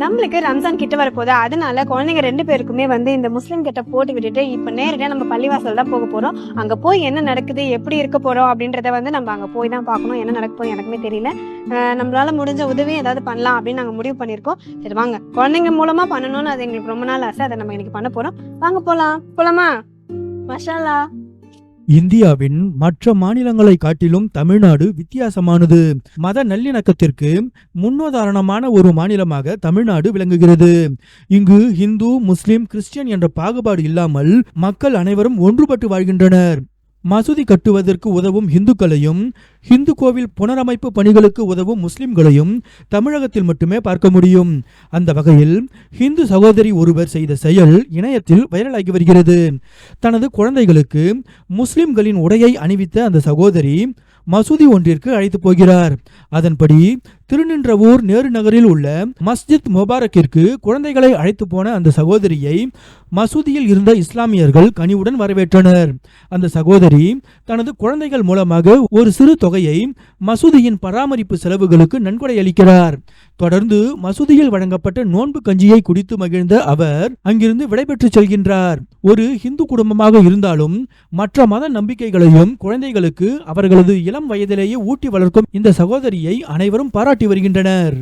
நம்மளுக்கு ரம்ஜான் கிட்ட வரப்போகுது. அதனால குழந்தைங்க ரெண்டு பேருக்குமே வந்து இந்த முஸ்லீம் கிட்ட போட்டு விட்டுட்டு இப்ப நேரடியா நம்ம பள்ளிவாசல் தான் போக போறோம். அங்க போய் என்ன நடக்குது எப்படி இருக்க போறோம் அப்படின்றத வந்து நம்ம அங்க போய் தான் பார்க்கணும். என்ன நடக்க போகுது எனக்குமே தெரியல. நம்மளால முடிஞ்ச உதவி ஏதாவது பண்ணலாம் அப்படின்னு நாங்க முடிவு பண்ணிருக்கோம் சரி வாங்க. குழந்தைங்க மூலமா பண்ணணும்னு அது எங்களுக்கு ரொம்ப நாள் ஆசை. அதை நம்ம இன்னைக்கு பண்ண போறோம். வாங்க போலாம். போலாமா? மஷாலா இந்தியாவின் மற்ற மாநிலங்களை காட்டிலும் தமிழ்நாடு வித்தியாசமானது. மத நல்லிணக்கத்திற்கு முன்னுதாரணமான ஒரு மாநிலமாக தமிழ்நாடு விளங்குகிறது. இங்கு இந்து முஸ்லிம் கிறிஸ்டியன் என்ற பாகுபாடு இல்லாமல் மக்கள் அனைவரும் ஒன்றுபட்டு வாழ்கின்றனர். மசூதி கட்டுவதற்கு உதவும் இந்துக்களையும் இந்து கோவில் புனரமைப்பு பணிகளுக்கு உதவும் முஸ்லிம்களையும் தமிழகத்தில் மட்டுமே பார்க்க முடியும். அந்த வகையில் இந்து சகோதரி ஒருவர் செய்த செயல் இணையத்தில் வைரலாகி வருகிறது. தனது குழந்தைகளுக்கு முஸ்லிம்களின் உடையை அணிவித்த அந்த சகோதரி மசூதி ஒன்றிற்கு அழைத்து போகிறார். அதன்படி திருநின்றவூர் நேரு நகரில் உள்ள மஸ்ஜித் முபாரக்கிற்கு குழந்தைகளை அழைத்து போன அந்த சகோதரியை மசூதியில் இருந்த இஸ்லாமியர்கள் கனிவுடன் வரவேற்றனர். அந்த சகோதரி தனது குழந்தைகள் மூலமாக ஒரு சிறு தொகையை மசூதியின் பராமரிப்பு செலவுகளுக்கு நன்கொடை அளிக்கிறார். தொடர்ந்து மசூதியில் வழங்கப்பட்ட நோன்பு கஞ்சியை குடித்து மகிழ்ந்த அவர் அங்கிருந்து விடைபெற்று செல்கின்றார். ஒரு இந்து குடும்பமாக இருந்தாலும் மற்ற மத நம்பிக்கைகளையும் குழந்தைகளுக்கு அவர்களது இளம் வயதிலேயே ஊட்டி வளர்க்கும் இந்த சகோதரியை அனைவரும் பாராட்டி வருகின்றனர்.